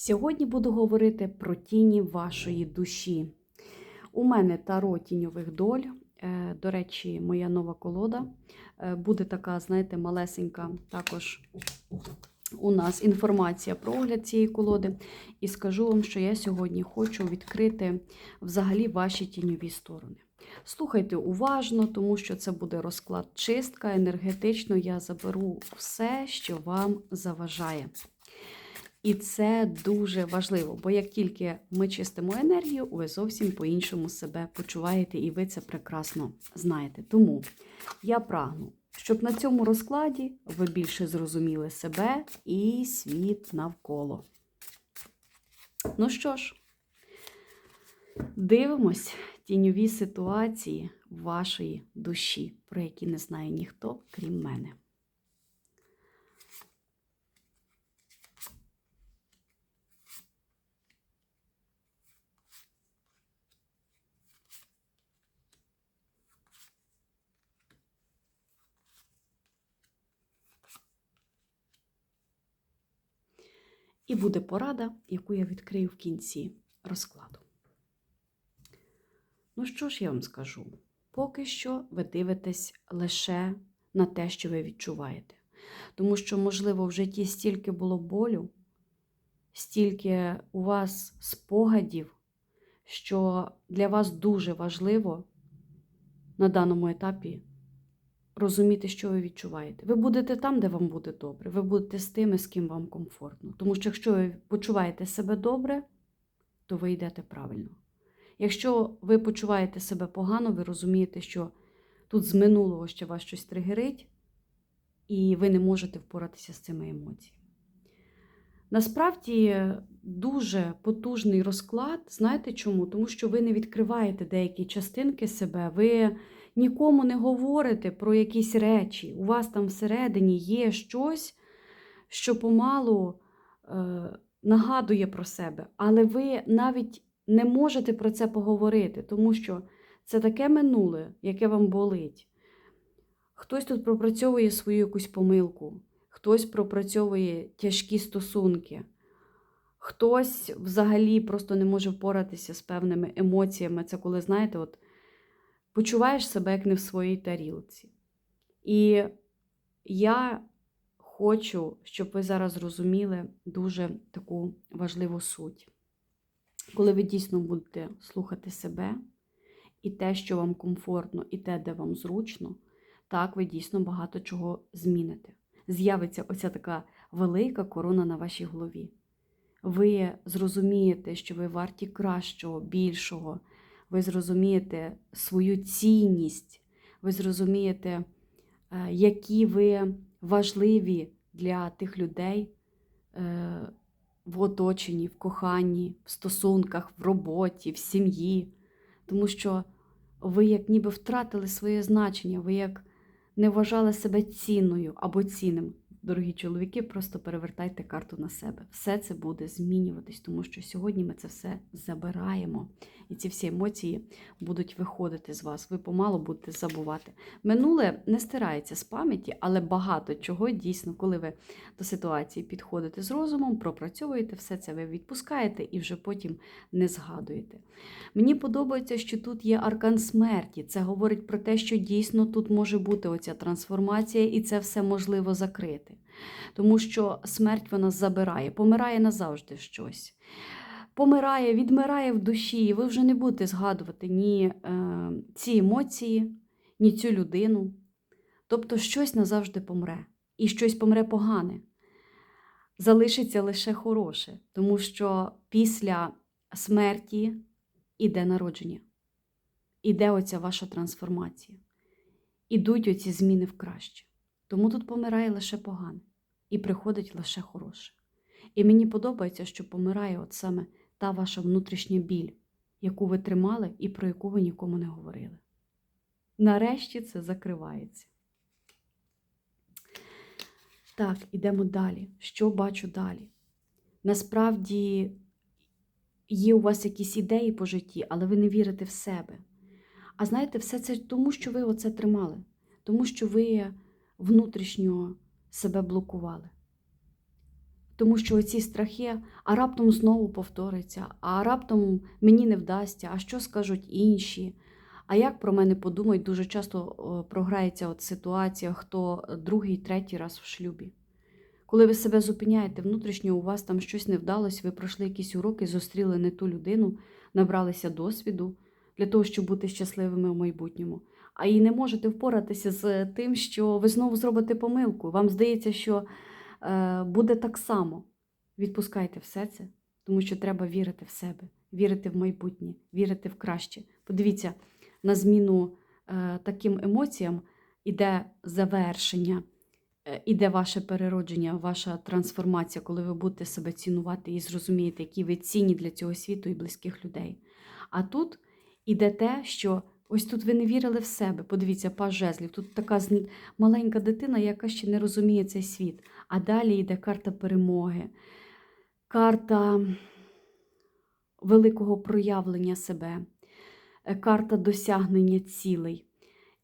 Сьогодні буду говорити про тіні вашої душі. У мене таро тіньових доль. Е, До речі, моя нова колода е, буде така, знаєте, малесенька. Також у нас інформація про огляд цієї колоди. І скажу вам, що я сьогодні хочу відкрити взагалі ваші тіньові сторони. Слухайте уважно, тому що це буде розклад чистка. Енергетично я заберу все, що вам заважає. І це дуже важливо, бо як тільки ми чистимо енергію, ви зовсім по-іншому себе почуваєте, і ви це прекрасно знаєте. Тому я прагну, щоб на цьому розкладі ви більше зрозуміли себе і світ навколо. Ну що ж, дивимось тіньові ситуації вашої душі, про які не знає ніхто, крім мене. І буде порада, яку я відкрию в кінці розкладу. Ну що ж я вам скажу? Поки що ви дивитесь лише на те, що ви відчуваєте. Тому що, можливо, в житті стільки було болю, стільки у вас спогадів, що для вас дуже важливо на даному етапі розуміти, що ви відчуваєте. Ви будете там, де вам буде добре, ви будете з тими, з ким вам комфортно. Тому що якщо ви почуваєте себе добре, то ви йдете правильно. Якщо ви почуваєте себе погано, ви розумієте, що тут з минулого ще вас щось тригерить, і ви не можете впоратися з цими емоціями. Насправді дуже потужний розклад. Знаєте чому? Тому що ви не відкриваєте деякі частинки себе, ви нікому не говорите про якісь речі. У вас там всередині є щось, що помалу е, нагадує про себе, але ви навіть не можете про це поговорити, тому що це таке минуле, яке вам болить. Хтось тут пропрацьовує свою якусь помилку, хтось пропрацьовує тяжкі стосунки, хтось взагалі просто не може впоратися з певними емоціями. Це коли, знаєте, от почуваєш себе як не в своїй тарілці. І я хочу, щоб ви зараз зрозуміли дуже таку важливу суть. Коли ви дійсно будете слухати себе і те, що вам комфортно, і те, де вам зручно, так ви дійсно багато чого зміните. З'явиться оця така велика корона на вашій голові. Ви зрозумієте, що ви варті кращого, більшого. Ви зрозумієте свою цінність, ви зрозумієте, які ви важливі для тих людей в оточенні, в коханні, в стосунках, в роботі, в сім'ї. Тому що ви як ніби втратили своє значення, ви як не вважали себе цінною або цінним. Дорогі чоловіки, просто перевертайте карту на себе. Все це буде змінюватись, тому що сьогодні ми це все забираємо. І ці всі емоції будуть виходити з вас. Ви помалу будете забувати. Минуле не стирається з пам'яті, але багато чого дійсно, коли ви до ситуації підходите з розумом, пропрацьовуєте все це, ви відпускаєте і вже потім не згадуєте. Мені подобається, що тут є аркан смерті. Це говорить про те, що дійсно тут може бути оця трансформація, і це все можливо закрити. Тому що смерть вона забирає, помирає назавжди щось. Помирає, відмирає в душі, і ви вже не будете згадувати ні е, ці емоції, ні цю людину. Тобто щось назавжди помре, і щось помре погане. Залишиться лише хороше, тому що після смерті іде народження, іде оця ваша трансформація. Ідуть оці зміни в краще. Тому тут помирає лише погане і приходить лише хороше. І мені подобається, що помирає от саме та ваша внутрішня біль, яку ви тримали і про яку ви нікому не говорили. Нарешті це закривається. Так, ідемо далі. Що бачу далі? Насправді є у вас якісь ідеї по житті, але ви не вірите в себе. А знаєте, все це тому, що ви оце тримали, тому що ви внутрішньо себе блокували. Тому що оці страхи, а раптом знову повториться, а раптом мені не вдасться, а що скажуть інші. А як про мене подумають, дуже часто програється от ситуація, хто другий, третій раз в шлюбі. Коли ви себе зупиняєте внутрішньо, у вас там щось не вдалося, ви пройшли якісь уроки, зустріли не ту людину, набралися досвіду для того, щоб бути щасливими в майбутньому. А і не можете впоратися з тим, що ви знову зробите помилку. Вам здається, що е, буде так само. Відпускайте все це, тому що треба вірити в себе, вірити в майбутнє, вірити в краще. Подивіться, на зміну е, таким емоціям іде завершення, е, іде ваше переродження, ваша трансформація, коли ви будете себе цінувати і зрозумієте, які ви цінні для цього світу і близьких людей. А тут іде те, що ось тут ви не вірили в себе. Подивіться, паж жезлів. Тут така маленька дитина, яка ще не розуміє цей світ. А далі йде карта перемоги, карта великого проявлення себе, е, карта досягнення цілей.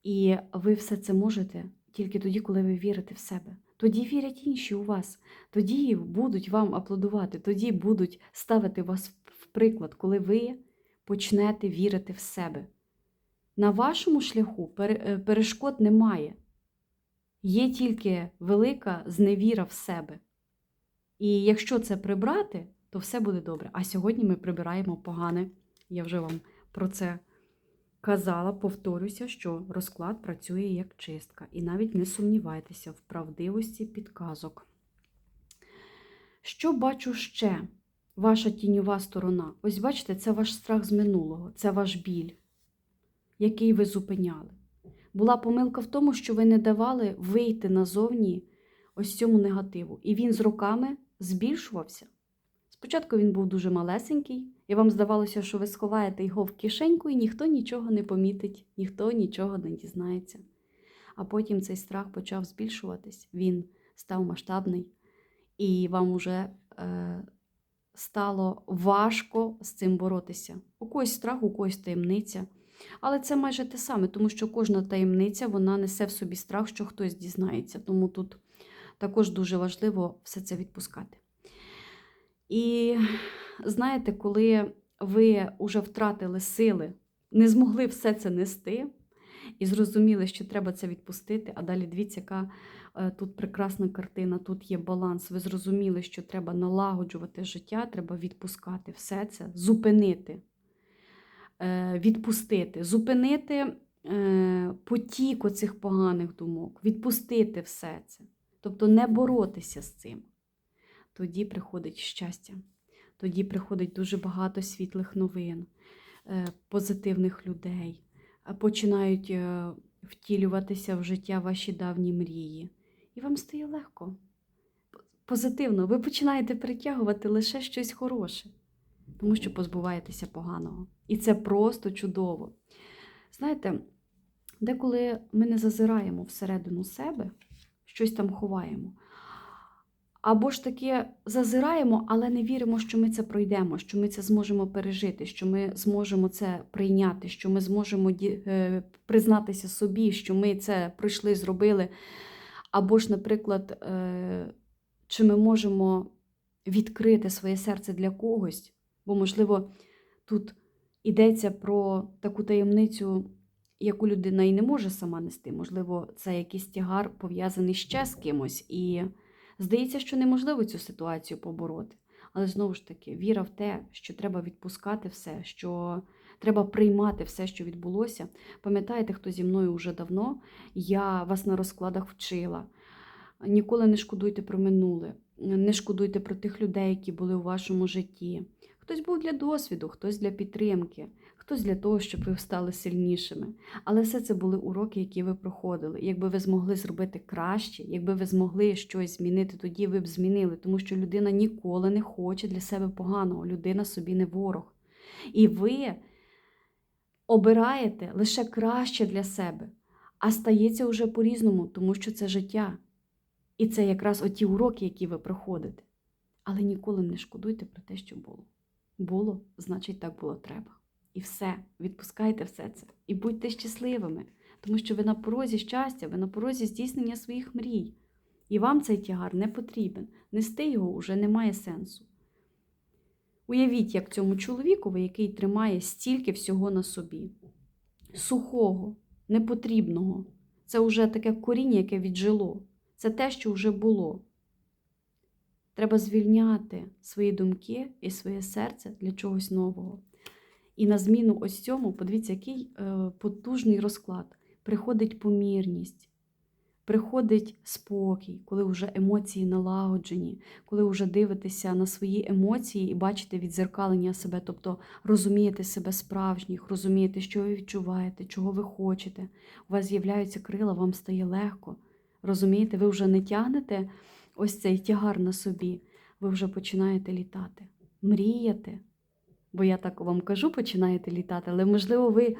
І ви все це можете тільки тоді, коли ви вірите в себе. Тоді вірять інші у вас, тоді будуть вам аплодувати, тоді будуть ставити вас в приклад, коли ви почнете вірити в себе. На вашому шляху е, перешкод немає. Є тільки велика зневіра в себе. І якщо це прибрати, то все буде добре. А сьогодні ми прибираємо погане. Я вже вам про це казала, повторюся, що розклад працює як чистка. І навіть не сумнівайтеся в правдивості підказок. Що бачу ще? Ваша тіньова сторона. Ось бачите, це ваш страх з минулого, це ваш біль, який ви зупиняли. Була помилка в тому, що ви не давали вийти назовні ось цьому негативу. І він з роками збільшувався. Спочатку він був дуже малесенький, і вам здавалося, що ви сховаєте його в кишеньку, і ніхто нічого не помітить, ніхто нічого не дізнається. А потім цей страх почав збільшуватись, він став масштабний, і вам уже е, стало важко з цим боротися. У когось страх, у когось таємниця. Але це майже те саме, тому що кожна таємниця вона несе в собі страх, що хтось дізнається. Тому тут також дуже важливо все це відпускати. І знаєте, коли ви вже втратили сили, не змогли все це нести і зрозуміли, що треба це відпустити, а далі дивіться, яка е, тут прекрасна картина, тут є баланс. Ви зрозуміли, що треба налагоджувати життя, треба відпускати все це, зупинити, відпустити, зупинити е, потік оцих поганих думок, відпустити все це. Тобто не боротися з цим. Тоді приходить щастя, тоді приходить дуже багато світлих новин, е, позитивних людей, починають е, втілюватися в життя ваші давні мрії. І вам стає легко, позитивно. Ви починаєте притягувати лише щось хороше, тому що позбуваєтеся поганого. І це просто чудово. Знаєте, деколи ми не зазираємо всередину себе, щось там ховаємо. Або ж таки зазираємо, але не віримо, що ми це пройдемо, що ми це зможемо пережити, що ми зможемо це прийняти, що ми зможемо е, признатися собі, що ми це пройшли, зробили. Або ж, наприклад, е, чи ми можемо відкрити своє серце для когось, бо, можливо, тут йдеться про таку таємницю, яку людина і не може сама нести. Можливо, це якийсь тягар пов'язаний ще з кимось. І Здається, що неможливо цю ситуацію побороти. Але знову ж таки, віра в те, що треба відпускати все, що треба приймати все, що відбулося. Пам'ятаєте, хто зі мною вже давно? Я вас на розкладах вчила. Ніколи не шкодуйте про минуле, не шкодуйте про тих людей, які були у вашому житті. Хтось був для досвіду, хтось для підтримки, хтось для того, щоб ви стали сильнішими. Але все це були уроки, які ви проходили. Якби ви змогли зробити краще, якби ви змогли щось змінити, тоді ви б змінили, тому що людина ніколи не хоче для себе поганого, людина собі не ворог. І ви обираєте лише краще для себе, а стається вже по-різному, тому що це життя. І це якраз оті уроки, які ви проходите. Але ніколи не шкодуйте про те, що було. Було, значить, так було треба. І все, відпускайте все це. І будьте щасливими, тому що ви на порозі щастя, ви на порозі здійснення своїх мрій. І вам цей тягар не потрібен. Нести його вже немає сенсу. Уявіть, як цьому чоловікові, який тримає стільки всього на собі. Сухого, непотрібного. Це вже таке коріння, яке віджило. Це те, що вже було. Треба звільняти свої думки і своє серце для чогось нового. І на зміну ось цьому, подивіться, який е, потужний розклад. Приходить помірність, приходить спокій, коли вже емоції налагоджені, коли вже дивитеся на свої емоції і бачите відзеркалення себе, тобто розумієте себе справжніх, розумієте, що ви відчуваєте, чого ви хочете. У вас з'являються крила, вам стає легко. Розумієте, ви вже не тягнете ось цей тягар на собі, ви вже починаєте літати, мріяти. Бо я так вам кажу, починаєте літати, але можливо, ви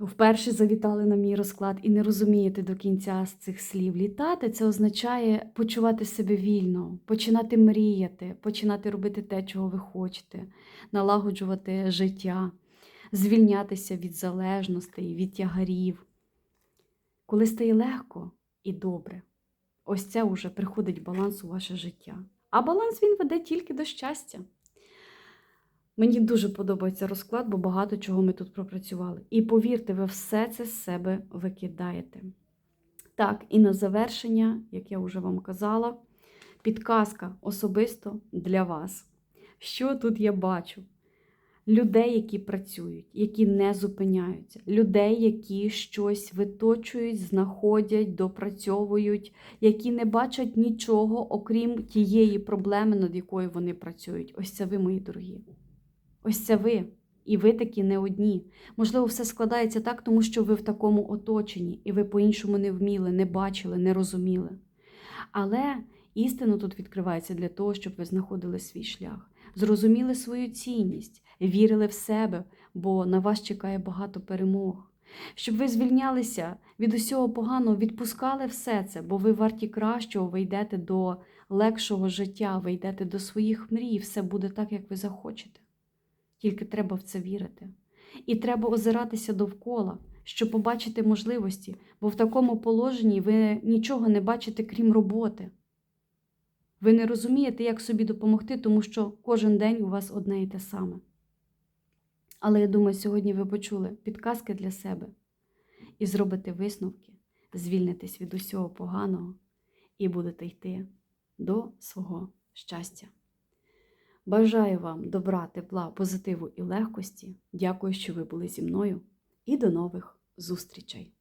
вперше завітали на мій розклад і не розумієте до кінця з цих слів. Літати це означає почувати себе вільно, починати мріяти, починати робити те, чого ви хочете, налагоджувати життя, звільнятися від залежностей, від тягарів. Коли стає легко і добре, ось це вже приходить баланс у ваше життя. А баланс він веде тільки до щастя. Мені дуже подобається розклад, бо багато чого ми тут пропрацювали. І повірте, ви все це з себе викидаєте. Так, і на завершення, як я вже вам казала, підказка особисто для вас. Що тут я бачу? Людей, які працюють, які не зупиняються, людей, які щось виточують, знаходять, допрацьовують, які не бачать нічого, окрім тієї проблеми, над якою вони працюють. Ось це ви, мої дорогі. Ось це ви. І ви такі не одні. Можливо, все складається так, тому що ви в такому оточенні, і ви по-іншому не вміли, не бачили, не розуміли. Але істина тут відкривається для того, щоб ви знаходили свій шлях, зрозуміли свою цінність, вірили в себе, бо на вас чекає багато перемог. Щоб ви звільнялися від усього поганого, відпускали все це, бо ви варті кращого, ви йдете до легшого життя, ви йдете до своїх мрій, все буде так, як ви захочете. Тільки треба в це вірити. І треба озиратися довкола, щоб побачити можливості, бо в такому положенні ви нічого не бачите, крім роботи. Ви не розумієте, як собі допомогти, тому що кожен день у вас одне і те саме. Але я думаю, сьогодні ви почули підказки для себе і зробите висновки, звільнитесь від усього поганого і будете йти до свого щастя. Бажаю вам добра, тепла, позитиву і легкості. Дякую, що ви були зі мною, і до нових зустрічей!